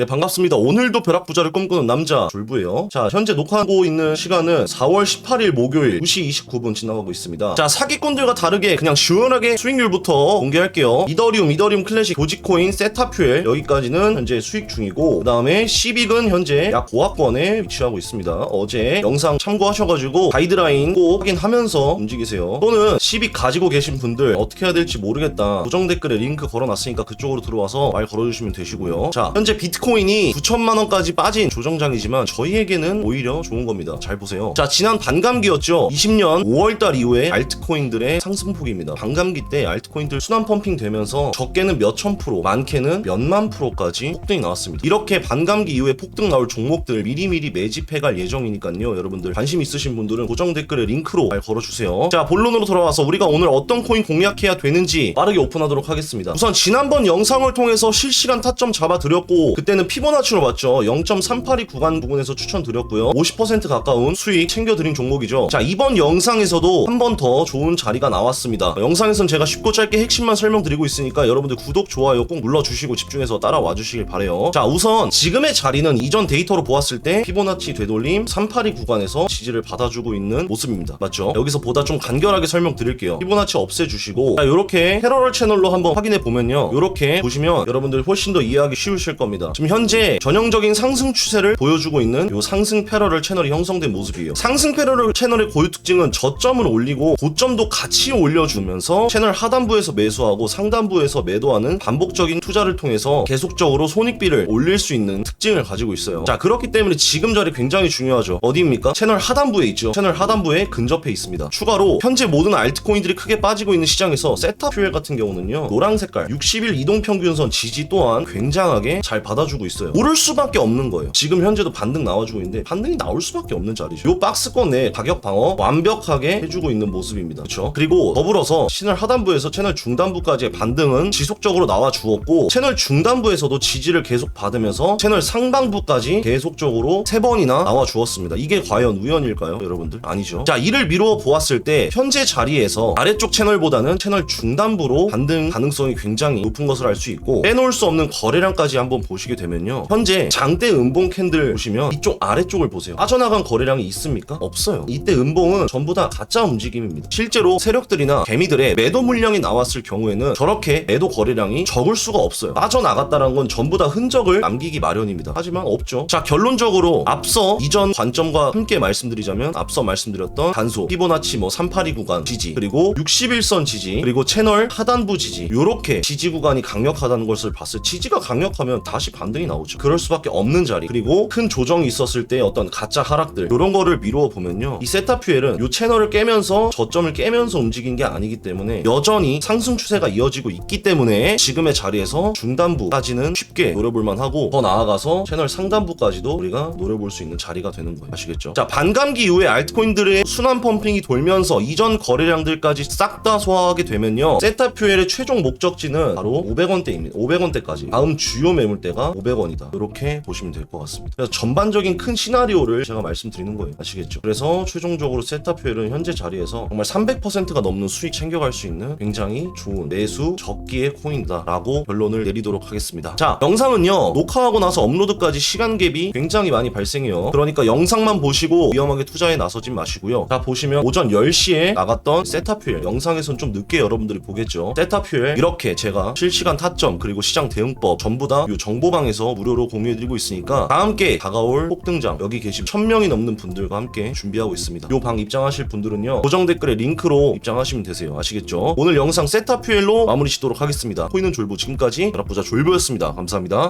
네, 반갑습니다. 오늘도 벼락부자를 꿈꾸는 남자 졸부예요. 자, 현재 녹화하고 있는 시간은 4월 18일 목요일 2시 29분 지나가고 있습니다. 자, 사기꾼들과 다르게 그냥 시원하게 수익률부터 공개할게요. 이더리움, 이더리움 클래식, 도지코인, 세타퓨엘 여기까지는 현재 수익 중이고 그 다음에 시빅은 현재 약 고학권에 위치하고 있습니다. 어제 영상 참고하셔가지고 가이드라인 꼭 확인하면서 움직이세요. 또는 시빅 가지고 계신 분들 어떻게 해야 될지 모르겠다. 고정 댓글에 링크 걸어놨으니까 그쪽으로 들어와서 말 걸어주시면 되시고요. 자, 현재 비트코인 이 9천만 원까지 빠진 조정장이지만 저희에게는 오히려 좋은 겁니다. 잘 보세요. 자, 지난 반감기였죠. 20년 5월달 이후에 알트코인들의 상승폭입니다. 반감기 때 알트코인들 순환 펌핑 되면서 적게는 몇천 프로, 많게는 몇만 프로까지 폭등이 나왔습니다. 이렇게 반감기 이후에 폭등 나올 종목들 미리미리 매집해갈 예정이니까요. 여러분들 관심 있으신 분들은 고정 댓글에 링크로 말 걸어주세요. 자, 본론으로 돌아와서 우리가 오늘 어떤 코인 공략해야 되는지 빠르게 오픈하도록 하겠습니다. 우선 지난번 영상을 통해서 실시간 타점 잡아드렸고 그때는 피보나치로 봤죠. 0.382 구간 부분에서 추천드렸고요. 50% 가까운 수익 챙겨드린 종목이죠. 자, 이번 영상에서도 한 번 더 좋은 자리가 나왔습니다. 영상에선 제가 쉽고 짧게 핵심만 설명드리고 있으니까 여러분들 구독, 좋아요 꼭 눌러주시고 집중해서 따라와 주시길 바래요. 자, 우선 지금의 자리는 이전 데이터로 보았을 때 피보나치 되돌림 382 구간에서 지지를 받아주고 있는 모습입니다. 맞죠? 여기서 보다 좀 간결하게 설명드릴게요. 피보나치 없애주시고 자, 요렇게 패러럴 채널로 한번 확인해 보면요. 요렇게 보시면 여러분들 훨씬 더 이해하기 쉬우실 겁니다. 지금 현재 전형적인 상승 추세를 보여주고 있는 요 상승 패러럴 채널이 형성된 모습이에요. 상승 패러럴 채널의 고유 특징은 저점을 올리고 고점도 같이 올려주면서 채널 하단부에서 매수하고 상단부에서 매도하는 반복적인 투자를 통해서 계속적으로 손익비를 올릴 수 있는 특징을 가지고 있어요. 자 그렇기 때문에 지금 자리 굉장히 중요하죠. 어디입니까? 채널 하단부에 있죠. 채널 하단부에 근접해 있습니다. 추가로 현재 모든 알트코인들이 크게 빠지고 있는 시장에서 세타 퓨엘 같은 경우는요 노랑 색깔 60일 이동 평균선 지지 또한 굉장하게 잘 받아주고 있어요. 오를 수밖에 없는 거예요. 지금 현재도 반등 나와주고 있는데 반등이 나올 수밖에 없는 자리죠. 요 박스권 내 가격 방어 완벽하게 해주고 있는 모습입니다. 그렇죠? 그리고 더불어서 채널 하단부에서 채널 중단부까지의 반등은 지속적으로 나와 주었고 채널 중단부에서도 지지를 계속 받으면서 채널 상단부까지 계속적으로 세 번이나 나와 주었습니다. 이게 과연 우연일까요, 여러분들? 아니죠. 자, 이를 미루어 보았을 때 현재 자리에서 아래쪽 채널보다는 채널 중단부로 반등 가능성이 굉장히 높은 것을 알 수 있고 빼놓을 수 없는 거래량까지 한번 보시게 되면 요. 현재 장대 음봉 캔들 보시면 이쪽 아래쪽을 보세요. 빠져나간 거래량이 있습니까? 없어요. 이때 음봉은 전부 다 가짜 움직임입니다. 실제로 세력들이나 개미들의 매도 물량이 나왔을 경우에는 저렇게 매도 거래량이 적을 수가 없어요. 빠져나갔다는 건 전부 다 흔적을 남기기 마련입니다. 하지만 없죠. 자, 결론적으로 앞서 이전 관점과 함께 말씀드리자면 앞서 말씀드렸던 단소, 피보나치 뭐 382 구간 지지, 그리고 61선 지지, 그리고 채널 하단부 지지, 요렇게 지지 구간이 강력하다는 것을 봤을 때 지지가 강력하면 다시 반 등이 나오죠. 그럴 수밖에 없는 자리. 그리고 큰 조정이 있었을 때 어떤 가짜 하락들, 요런 거를 미루어 보면요. 이 세타퓨엘은 요 채널을 깨면서 저점을 깨면서 움직인 게 아니기 때문에 여전히 상승 추세가 이어지고 있기 때문에 지금의 자리에서 중단부까지는 쉽게 노려볼 만 하고 더 나아가서 채널 상단부까지도 우리가 노려볼 수 있는 자리가 되는 거예요. 아시겠죠? 자, 반감기 이후에 알트코인들의 순환 펌핑이 돌면서 이전 거래량들까지 싹 다 소화하게 되면요. 세타퓨엘의 최종 목적지는 바로 500원대입니다. 500원대까지. 다음 주요 매물대가 500원이다. 이렇게 보시면 될 것 같습니다. 그래서 전반적인 큰 시나리오를 제가 말씀드리는 거예요. 아시겠죠? 그래서 최종적으로 세타퓨엘은 현재 자리에서 정말 300%가 넘는 수익 챙겨갈 수 있는 굉장히 좋은 매수 적기의 코인이다라고 결론을 내리도록 하겠습니다. 자, 영상은요. 녹화하고 나서 업로드까지 시간 갭이 굉장히 많이 발생해요. 그러니까 영상만 보시고 위험하게 투자에 나서진 마시고요. 자, 보시면 오전 10시에 나갔던 세타퓨엘 영상에선 좀 늦게 여러분들이 보겠죠. 세타퓨엘 이렇게 제가 실시간 타점 그리고 시장 대응법 전부 다 이 정보방에 서 무료로 공유해드리고 있으니까 다 함께 다가올 폭등장 여기 계신 1000명이 넘는 분들과 함께 준비하고 있습니다. 요 방 입장하실 분들은요. 고정 댓글에 링크로 입장하시면 되세요. 아시겠죠? 오늘 영상 세타퓨엘로 마무리 짓도록 하겠습니다. 코인은 졸부 지금까지 벼락부자 졸부였습니다. 감사합니다.